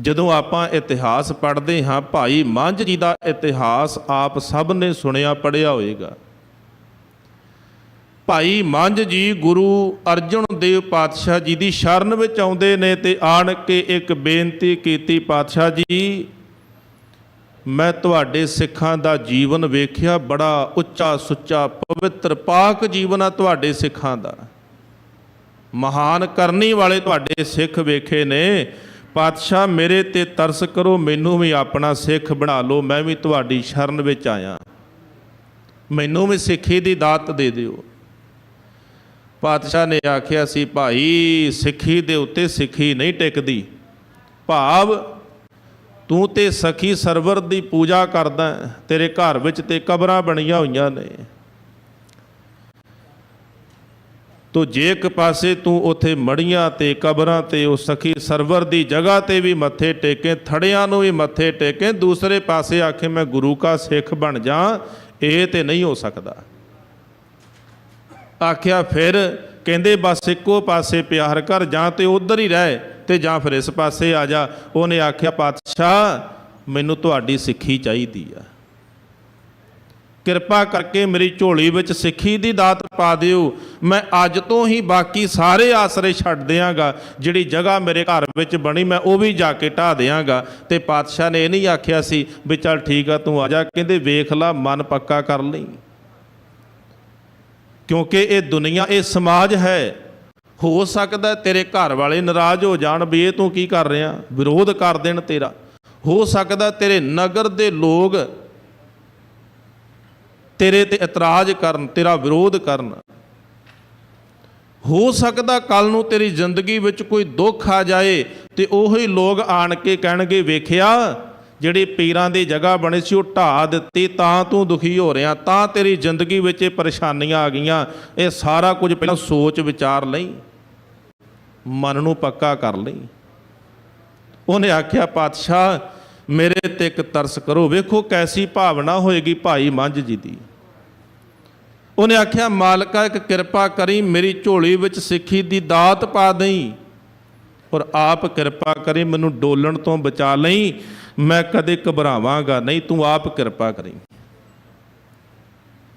ਜਦੋਂ ਆਪਾਂ ਇਤਿਹਾਸ ਪੜ੍ਹਦੇ ਹਾਂ, ਭਾਈ ਮੰਝ ਜੀ ਦਾ ਇਤਿਹਾਸ ਆਪ ਸਭ ਨੇ ਸੁਣਿਆ, ਪੜ੍ਹਿਆ ਹੋਵੇਗਾ। ਭਾਈ ਮੰਝ ਜੀ ਗੁਰੂ ਅਰਜਨ ਦੇਵ ਪਾਤਸ਼ਾਹ ਜੀ ਦੀ ਸ਼ਰਨ ਵਿੱਚ ਆਉਂਦੇ ਨੇ ਤੇ ਆਣ ਕੇ ਇੱਕ ਬੇਨਤੀ ਕੀਤੀ, ਪਾਤਸ਼ਾਹ ਜੀ, ਮੈਂ ਤੁਹਾਡੇ ਸਿੱਖਾਂ ਦਾ ਜੀਵਨ ਵੇਖਿਆ, ਬੜਾ ਉੱਚਾ ਸੁੱਚਾ ਪਵਿੱਤਰ ਪਾਕ ਜੀਵਨ ਆ ਤੁਹਾਡੇ ਸਿੱਖਾਂ ਦਾ। ਮਹਾਨ ਕਰਨੀ ਵਾਲੇ ਤੁਹਾਡੇ ਸਿੱਖ ਵੇਖੇ ਨੇ ਪਾਤਸ਼ਾਹ ਮੇਰੇ ਤੇ ਤਰਸ ਕਰੋ, ਮੈਨੂੰ ਵੀ ਆਪਣਾ ਸਿੱਖ ਬਣਾ ਲਓ, ਮੈਂ ਵੀ ਤੁਹਾਡੀ ਸ਼ਰਨ ਵਿੱਚ ਆਇਆ। ਮੈਨੂੰ ਵੀ ਸਿੱਖੀ ਦੀ ਦਾਤ ਦੇ ਦਿਓ। ਪਾਤਸ਼ਾਹ ਨੇ ਆਖਿਆ ਸੀ, ਭਾਈ, ਸਿੱਖੀ ਦੇ ਉੱਤੇ ਸਿੱਖੀ ਨਹੀਂ ਟਿਕਦੀ। ਭਾਵ, ਤੂੰ ਤੇ ਸਖੀ ਸਰਵਰ ਦੀ ਪੂਜਾ ਕਰਦਾ ਤੇਰੇ ਘਰ ਵਿੱਚ ਤੇ ਕਬਰਾਂ ਬਣੀਆਂ ਹੋਈਆਂ ਨੇ। ਤੋ ਜੇ ਇੱਕ ਪਾਸੇ ਤੂੰ ਉਥੇ ਮੜੀਆਂ ਤੇ ਕਬਰਾਂ ਤੇ ਉਹ ਸਖੀ ਸਰਵਰ ਦੀ ਜਗ੍ਹਾ ਤੇ ਵੀ ਮੱਥੇ ਟੇਕੇ, ਥੜਿਆਂ ਨੂੰ ਵੀ ਮੱਥੇ ਟੇਕੇ, ਦੂਸਰੇ ਪਾਸੇ ਆਖੇ ਮੈਂ ਗੁਰੂ ਕਾ ਸਿੱਖ ਬਣ ਜਾ, ਇਹ ਤੇ ਨਹੀਂ ਹੋ ਸਕਦਾ। ਆਖਿਆ ਫਿਰ ਕਹਿੰਦੇ ਬਸ ਇੱਕੋ ਪਾਸੇ ਪਿਆਰ ਕਰ, ਜਾਂ ਤੇ ਉਧਰ ਹੀ ਰਹਿ ਤੇ ਜਾਂ ਫਿਰ ਇਸ ਪਾਸੇ ਆ ਜਾ। ਉਹਨੇ ਆਖਿਆ, ਪਾਤਸ਼ਾਹ, ਮੈਨੂੰ ਤੁਹਾਡੀ ਸਿੱਖੀ ਚਾਹੀਦੀ ਆ। ਕਿਰਪਾ ਕਰਕੇ ਮੇਰੀ ਝੋਲੀ ਵਿੱਚ ਸਿੱਖੀ ਦੀ ਦਾਤ ਪਾ ਦਿਓ। ਮੈਂ ਅੱਜ ਤੋਂ ਹੀ ਬਾਕੀ ਸਾਰੇ ਆਸਰੇ ਛੱਡ ਦਿਆਂਗਾ। ਜਿਹੜੀ ਜਗ੍ਹਾ ਮੇਰੇ ਘਰ ਵਿੱਚ ਬਣੀ, ਮੈਂ ਉਹ ਵੀ ਜਾ ਕੇ ਢਾ ਦਿਆਂਗਾ। ਤੇ ਪਾਤਸ਼ਾਹ ਨੇ ਇਹ ਨਹੀਂ ਆਖਿਆ ਸੀ ਵੀ ਚੱਲ ਠੀਕ ਆ, ਤੂੰ ਆ ਜਾ। ਕਹਿੰਦੇ, ਵੇਖ ਲਾ, ਮਨ ਪੱਕਾ ਕਰ ਲਈ। ਕਿਉਂਕਿ ਇਹ ਦੁਨੀਆ, ਇਹ ਸਮਾਜ ਹੈ। ਹੋ ਸਕਦਾ ਤੇਰੇ ਘਰ ਵਾਲੇ ਨਾਰਾਜ਼ ਹੋ ਜਾਣ ਵੀ ਇਹ ਤੂੰ ਕੀ ਕਰ ਰਿਹਾ? ਵਿਰੋਧ ਕਰ ਦੇਣ ਤੇਰਾ। ਹੋ ਸਕਦਾ ਤੇਰੇ ਨਗਰ ਦੇ ਲੋਕ ਤੇਰੇ ਤੇ ਇਤਰਾਜ਼ ਕਰਨ, ਤੇਰਾ ਵਿਰੋਧ ਕਰਨ। ਹੋ ਸਕਦਾ ਕੱਲ ਨੂੰ ਤੇਰੀ ਜ਼ਿੰਦਗੀ ਵਿੱਚ ਕੋਈ ਦੁੱਖ ਆ ਜਾਏ ਤੇ ਉਹੀ ਲੋਕ ਆਣ ਕੇ ਕਹਿਣਗੇ, ਵੇਖਿਆ, ਜਿਹੜੀ ਪੀਰਾਂ ਦੀ ਜਗ੍ਹਾ ਬਣੀ ਸੀ, ਉਹ ਢਾ ਦਿੱਤੀ, ਤਾਂ ਤੂੰ ਦੁਖੀ ਹੋ ਰਿਹਾ, ਤਾਂ ਤੇਰੀ ਜ਼ਿੰਦਗੀ ਵਿੱਚ ਇਹ ਪਰੇਸ਼ਾਨੀਆਂ ਆ ਗਈਆਂ। ਇਹ ਸਾਰਾ ਕੁਝ ਪਹਿਲਾਂ ਸੋਚ ਵਿਚਾਰ ਲਈ, ਮਨ ਨੂੰ ਪੱਕਾ ਕਰ ਲਈ। ਉਹਨੇ ਆਖਿਆ, ਪਾਤਸ਼ਾਹ, ਮੇਰੇ ਤੇ ਇੱਕ ਤਰਸ ਕਰੋ। ਵੇਖੋ, ਕੈਸੀ ਭਾਵਨਾ ਹੋਏਗੀ ਭਾਈ ਮੰਝ ਜੀ ਦੀ। ਉਹਨੇ ਆਖਿਆ, ਮਾਲਕਾ, ਇੱਕ ਕਿਰਪਾ ਕਰੀ, ਮੇਰੀ ਝੋਲੀ ਵਿੱਚ ਸਿੱਖੀ ਦੀ ਦਾਤ ਪਾ ਦੇਈ। ਔਰ ਆਪ ਕਿਰਪਾ ਕਰੀ, ਮੈਨੂੰ ਡੋਲਣ ਤੋਂ ਬਚਾ ਲਈ। ਮੈਂ ਕਦੇ ਘਬਰਾਵਾਂਗਾ ਨਹੀਂ, ਤੂੰ ਆਪ ਕਿਰਪਾ ਕਰੀ।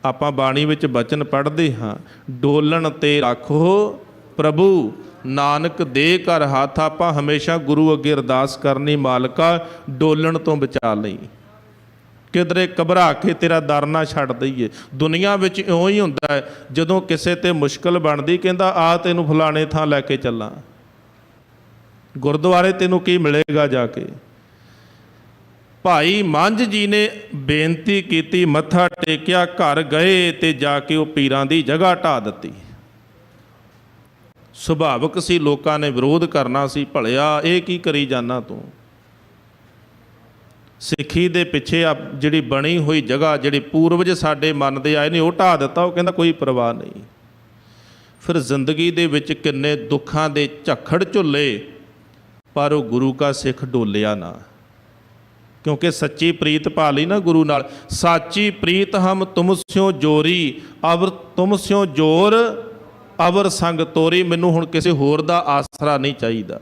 ਆਪਾਂ ਬਾਣੀ ਵਿੱਚ ਬਚਨ ਪੜ੍ਹਦੇ ਹਾਂ, ਡੋਲਣ ਤੇ ਰੱਖੋ ਪ੍ਰਭੂ, ਨਾਨਕ ਦੇ ਕਰ ਹੱਥ, ਆਪਾਂ ਹਮੇਸ਼ਾ ਗੁਰੂ ਅੱਗੇ ਅਰਦਾਸ ਕਰਨੀ, ਮਾਲਕਾ, ਡੋਲਣ ਤੋਂ ਬਚਾ ਲਈ। ਕਿਧਰੇ ਘਬਰਾ ਕੇ ਤੇਰਾ ਦਰ ਨਾ ਛੱਡ ਦਈਏ। ਦੁਨੀਆ ਵਿੱਚ ਇਉਂ ਹੀ ਹੁੰਦਾ ਹੈ, ਜਦੋਂ ਕਿਸੇ ਤੇ ਮੁਸ਼ਕਲ ਬਣਦੀ, ਕਹਿੰਦਾ, ਆ ਤੈਨੂੰ ਫਲਾਣੇ ਥਾਂ ਲੈ ਕੇ ਚੱਲਾਂ। ਗੁਰਦੁਆਰੇ ਤੈਨੂੰ ਕੀ ਮਿਲੇਗਾ ਜਾ ਕੇ? ਭਾਈ ਮੰਝ ਜੀ ਨੇ ਬੇਨਤੀ ਕੀਤੀ, ਮੱਥਾ ਟੇਕਿਆ, ਘਰ ਗਏ ਤੇ ਜਾ ਕੇ ਉਹ ਪੀਰਾਂ ਦੀ ਜਗ੍ਹਾ ਢਾ ਦਿੱਤੀ। ਸੁਭਾਵਕ ਸੀ, ਲੋਕਾਂ ਨੇ ਵਿਰੋਧ ਕਰਨਾ ਸੀ, ਭਲਿਆ, ਇਹ ਕੀ ਕਰੀ ਜਾਣਾ ਤੂੰ? ਸਿੱਖੀ ਦੇ ਪਿੱਛੇ ਆ ਜਿਹੜੀ ਬਣੀ ਹੋਈ ਜਗ੍ਹਾ, ਜਿਹੜੀ ਪੂਰਵਜ ਸਾਡੇ ਮੰਨਦੇ ਆਏ ਨੇ, ਉਹ ਢਾ ਦਿੱਤਾ, ਉਹ ਕਹਿੰਦਾ ਕੋਈ ਪਰਵਾਹ ਨਹੀਂ। ਫਿਰ ਜ਼ਿੰਦਗੀ ਦੇ ਵਿੱਚ ਕਿੰਨੇ ਦੁੱਖਾਂ ਦੇ ਝੱਖੜ ਝੁੱਲੇ, ਪਰ ਉਹ ਗੁਰੂ ਕਾ ਸਿੱਖ ਡੋਲਿਆ ਨਾ। ਕਿਉਂਕਿ ਸੱਚੀ ਪ੍ਰੀਤ ਭਾਲੀ ਨਾ ਗੁਰੂ ਨਾਲ, ਸਾਚੀ ਪ੍ਰੀਤ ਹਮ ਤੁਮ ਸਿਓ ਜੋਰੀ, ਅਵਰ ਤੁਮ ਸਿਓ ਜੋਰ, ਅਵਰ ਸੰਗ ਤੋਰੀ, ਮੈਨੂੰ ਹੁਣ ਕਿਸੇ ਹੋਰ ਦਾ ਆਸਰਾ ਨਹੀਂ ਚਾਹੀਦਾ।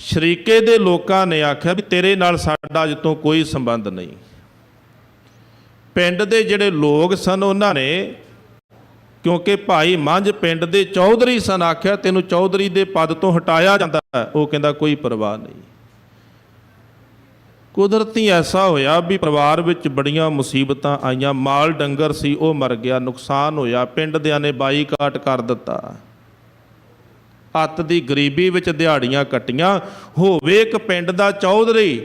ਸ਼ਰੀਕੇ ਦੇ ਲੋਕਾਂ ਨੇ ਆਖਿਆ ਵੀ ਤੇਰੇ ਨਾਲ ਸਾਡਾ ਅੱਜ ਤੋਂ ਕੋਈ ਸੰਬੰਧ ਨਹੀਂ। ਪਿੰਡ ਦੇ ਜਿਹੜੇ ਲੋਕ ਸਨ ਉਹਨਾਂ ਨੇ, ਕਿਉਂਕਿ ਭਾਈ ਮੰਝ ਪਿੰਡ ਦੇ ਚੌਧਰੀ ਸਨ, ਆਖਿਆ ਤੈਨੂੰ ਚੌਧਰੀ ਦੇ ਪਦ ਤੋਂ ਹਟਾਇਆ ਜਾਂਦਾ ਉਹ ਕਹਿੰਦਾ ਕੋਈ ਪਰਵਾਹ ਨਹੀਂ। ਕੁਦਰਤੀ ਐਸਾ ਹੋਇਆ ਵੀ ਪਰਿਵਾਰ ਵਿੱਚ ਬੜੀਆਂ ਮੁਸੀਬਤਾਂ ਆਈਆਂ, ਮਾਲ ਡੰਗਰ ਸੀ, ਉਹ ਮਰ ਗਿਆ, ਨੁਕਸਾਨ ਹੋਇਆ, ਪਿੰਡ ਦਿਆਂ ਨੇ ਬਾਈਕਾਟ ਕਰ ਦਿੱਤਾ। ਅੱਤ ਦੀ ਗਰੀਬੀ ਵਿੱਚ ਦਿਹਾੜੀਆਂ ਕੱਟੀਆਂ, ਹੋਵੇ ਇੱਕ ਪਿੰਡ ਦਾ ਚੌਧਰੀ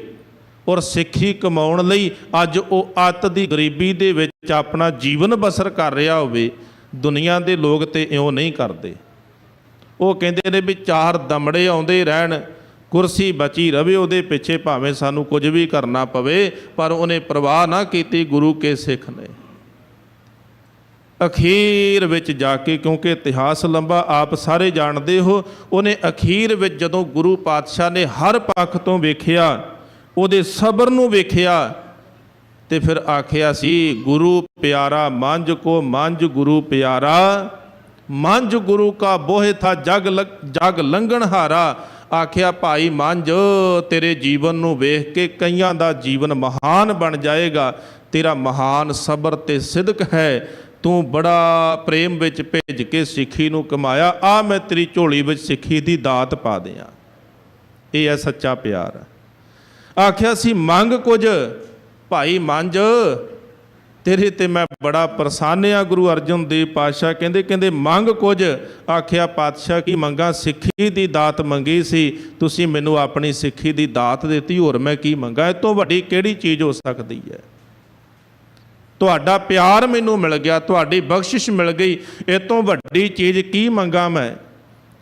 ਔਰ ਸਿੱਖੀ ਕਮਾਉਣ ਲਈ ਅੱਜ ਉਹ ਅੱਤ ਦੀ ਗਰੀਬੀ ਦੇ ਵਿੱਚ ਆਪਣਾ ਜੀਵਨ ਬਸਰ ਕਰ ਰਿਹਾ ਹੋਵੇ, ਦੁਨੀਆ ਦੇ ਲੋਕ ਤੇ ਇਉਂ ਨਹੀਂ ਕਰਦੇ। ਉਹ ਕਹਿੰਦੇ ਨੇ ਵੀ ਚਾਰ ਦਮੜੇ ਆਉਂਦੇ ਰਹਿਣ, ਕੁਰਸੀ ਬਚੀ ਰਵੇ ਉਹਦੇ ਪਿੱਛੇ ਭਾਵੇਂ ਸਾਨੂੰ ਕੁਝ ਵੀ ਕਰਨਾ ਪਵੇ, ਪਰ ਉਹਨੇ ਪ੍ਰਵਾਹ ਨਾ ਕੀਤੀ ਗੁਰੂ ਕੇ ਸਿੱਖ ਨੇ। ਅਖੀਰ ਵਿੱਚ ਜਾ ਕੇ, ਕਿਉਂਕਿ ਇਤਿਹਾਸ ਲੰਬਾ, ਆਪ ਸਾਰੇ ਜਾਣਦੇ ਹੋ, ਉਹਨੇ ਅਖੀਰ ਵਿੱਚ ਜਦੋਂ ਗੁਰੂ ਪਾਤਸ਼ਾਹ ਨੇ ਹਰ ਪੱਖ ਤੋਂ ਵੇਖਿਆ, ਉਹਦੇ ਸਬਰ ਨੂੰ ਵੇਖਿਆ, ਤੇ ਫਿਰ ਆਖਿਆ ਸੀ, ਗੁਰੂ ਪਿਆਰਾ, ਮੰਝ ਕੋ ਮੰਝ ਗੁਰੂ ਪਿਆਰਾ, ਮੰਝ ਗੁਰੂ ਕਾ ਬੋਹੇ ਥਾ ਜਗ ਲਗ- ਜਗ ਲੰਘਣ ਹਾਰਾ। ਆਖਿਆ, ਭਾਈ ਮੰਝ, ਤੇਰੇ ਜੀਵਨ ਨੂੰ ਵੇਖ ਕੇ ਕਈਆਂ ਦਾ ਜੀਵਨ ਮਹਾਨ ਬਣ ਜਾਏਗਾ। ਤੇਰਾ ਮਹਾਨ ਸਬਰ ਤੇ ਸਿਦਕ ਹੈ। ਤੂੰ ਬੜਾ ਪ੍ਰੇਮ ਵਿੱਚ ਭੇਜ ਕੇ ਸਿੱਖੀ ਨੂੰ ਕਮਾਇਆ ਆ ਮੈਂ ਤੇਰੀ ਝੋਲੀ ਵਿੱਚ ਸਿੱਖੀ ਦੀ ਦਾਤ ਪਾ ਦਿਆਂ। ਇਹ ਹੈ ਸੱਚਾ ਪਿਆਰ। ਆਖਿਆ ਸੀ, ਮੰਗ ਕੁਝ, ਭਾਈ ਮੰਜ ਤੇਰੇ ਤੇ ਮੈਂ ਬੜਾ ਪ੍ਰਸੰਨ ਆ ਗੁਰੂ ਅਰਜਨ ਦੇਵ ਪਾਤਸ਼ਾਹ। ਕਹਿੰਦੇ ਕਹਿੰਦੇ, ਮੰਗ ਕੁਝ। ਆਖਿਆ, ਪਾਤਸ਼ਾਹ ਕੀ ਮੰਗਾ? ਸਿੱਖੀ ਦੀ ਦਾਤ ਮੰਗੀ ਸੀ। ਤੁਸੀਂ ਮੈਨੂੰ ਆਪਣੀ ਸਿੱਖੀ ਦੀ ਦਾਤ ਦਿੱਤੀ, ਹੋਰ ਮੈਂ ਕੀ ਮੰਗਾ? ਇਹ ਤੋਂ ਵੱਡੀ ਕਿਹੜੀ ਚੀਜ਼ ਹੋ ਸਕਦੀ ਹੈ? ਤੁਹਾਡਾ ਪਿਆਰ ਮੈਨੂੰ ਮਿਲ ਗਿਆ, ਤੁਹਾਡੀ ਬਖਸ਼ਿਸ਼ ਮਿਲ ਗਈ, ਇਹ ਤੋਂ ਵੱਡੀ ਚੀਜ਼ ਕੀ ਮੰਗਾ ਮੈਂ?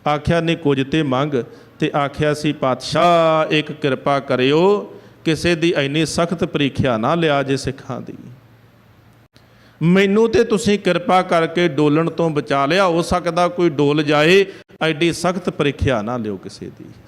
ਆਖਿਆ, ਨਹੀਂ, ਕੁਝ ਤੇ ਮੰਗ। ਤੇ ਆਖਿਆ ਸੀ, ਪਾਤਸ਼ਾਹ, ਇੱਕ ਕਿਰਪਾ ਕਰਿਓ, ਕਿਸੇ ਦੀ ਇੰਨੀ ਸਖਤ ਪ੍ਰੀਖਿਆ ਨਾ ਲਿਆ ਜੇ ਸਿੱਖਾਂ ਦੀ। ਮੈਨੂੰ ਤੇ ਤੁਸੀਂ ਕਿਰਪਾ ਕਰਕੇ ਡੋਲਣ ਤੋਂ ਬਚਾ ਲਿਆ, ਹੋ ਸਕਦਾ ਕੋਈ ਡੋਲ ਜਾਏ, ਐਡੀ ਸਖਤ ਪ੍ਰੀਖਿਆ ਨਾ ਲਿਓ ਕਿਸੇ ਦੀ।